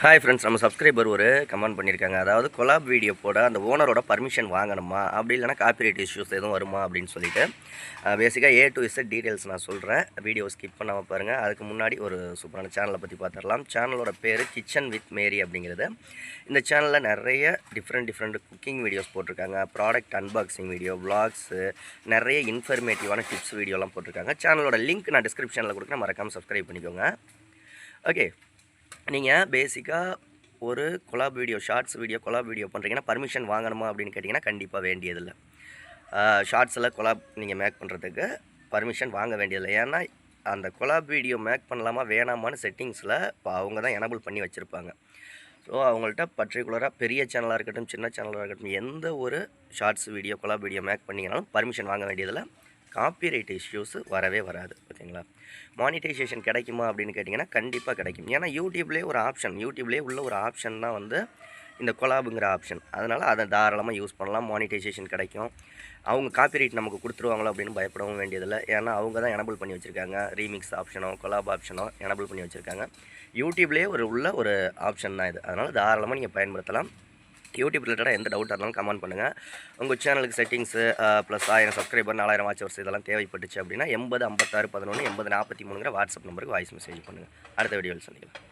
Hi friends நம்ம subscriber ஒரு comment பண்ணியிருக்காங்க அதாவது கொலாப் வீடியோ போட அந்த ஓனரோட பர்மிஷன் வாங்கணுமா? அப்படி இல்லைனா காப்பிரைட் இஷ்யூஸ் எதுவும் வருமா அப்படின்னு சொல்லிட்டு பேசிக்காக ஏ டு இசட் டீட்டெயில்ஸ் நான் சொல்கிறேன் வீடியோ ஸ்கிப் பண்ணாமல் பாருங்கள் அதுக்கு முன்னாடி ஒரு சூப்பரான சேனலை பற்றி பார்த்துடலாம் சேனலோட பேர் கிச்சன் வித் மேரி அப்படிங்கிறது. இந்த சேனலில் நிறைய டிஃப்ரெண்ட் டிஃப்ரெண்ட் குக்கிங் வீடியோஸ் போட்டிருக்காங்க. ப்ராடக்ட் அன்பாக்சிங் வீடியோ vlogs நிறைய இன்ஃபர்மேட்டிவான டிப்ஸ் வீடியோலாம் போட்டிருக்காங்க. சேனலோட லிங்க் நான் டிஸ்கிரிப்ஷனில் கொடுக்குறேன். மறக்காமல் சப்ஸ்கிரைப் பண்ணிக்கோங்க. ஓகே நீங்கள் பேசிக்காக ஒரு collab video shorts video collab video பண்ணுறீங்கன்னா பர்மிஷன் வாங்கணுமா அப்படின்னு கேட்டிங்கன்னா கண்டிப்பாக வேண்டியதில்லை. ஷார்ட்ஸில் கொலாப் நீங்கள் மேக் பண்ணுறதுக்கு பர்மிஷன் வாங்க வேண்டியதில்லை. ஏன்னா அந்த கொலாப் வீடியோ மேக் பண்ணலாமா வேணாமான்னு செட்டிங்ஸில் இப்போ அவங்க தான் எனபிள் பண்ணி வச்சுருப்பாங்க. ஸோ அவங்கள்ட்ட பர்டிகுலராக பெரிய சேனலாக இருக்கட்டும் சின்ன சேனலாக இருக்கட்டும் எந்த ஒரு shorts video collab video make பண்ணிங்கனாலும் permission வாங்க வேண்டியதில்லை. காப்பிரைட் இஷ்யூஸு வரவே வராது ஓகேங்களா மானிட்டைசேஷன் கிடைக்குமா அப்படின்னு கேட்டிங்கன்னா கண்டிப்பாக கிடைக்கும். ஏன்னா யூடியூப்லேயே ஒரு ஆப்ஷன் யூடியூப்லேயே உள்ள ஒரு ஆப்ஷன் தான் வந்து இந்த கொலாபுங்கிற ஆப்ஷன் அதனால் அதை தாராளமாக யூஸ் பண்ணலாம். மானிட்டைசேஷன் கிடைக்கும். அவங்க காப்பிரைட் நமக்கு கொடுத்துருவாங்களோ அப்படின்னு பயப்படவும் வேண்டியதில்லை. ஏன்னா அவங்க தான் எனபிள் பண்ணி வச்சுருக்காங்க. ரீமிக்ஸ் ஆப்ஷனோ கொலாப் ஆப்ஷனோ எனபிள் பண்ணி வச்சுருக்காங்க. யூடியூப்லேயே ஒரு உள்ள ஒரு ஆப்ஷன் தான் இது. அதனால் தாராளமாக நீங்கள் பயன்படுத்தலாம். யூடியூப் ரிலேட்டடாக எந்த டவுட்டாக இருந்தாலும் கமெண்ட் பண்ணுங்கள் உங்கள் சேனலுக்கு செட்டிங்ஸு ப்ளஸ் ஆயிரம் சப்ஸ்கிரைபர் நாலாயிரம் வாட்ச்வர்ஸ் இதெல்லாம் தேவைப்பட்டுச்சு அப்படின்னா எண்பது ஐம்பத்தாறு பதினொன்று எண்பது நாற்பத்தி மூணுங்கிற வாட்ஸ்அப் நம்பருக்கு வாய்ஸ் மெசேஜ் பண்ணுங்கள் அடுத்த வீடியோவில் சந்திக்கலாம்.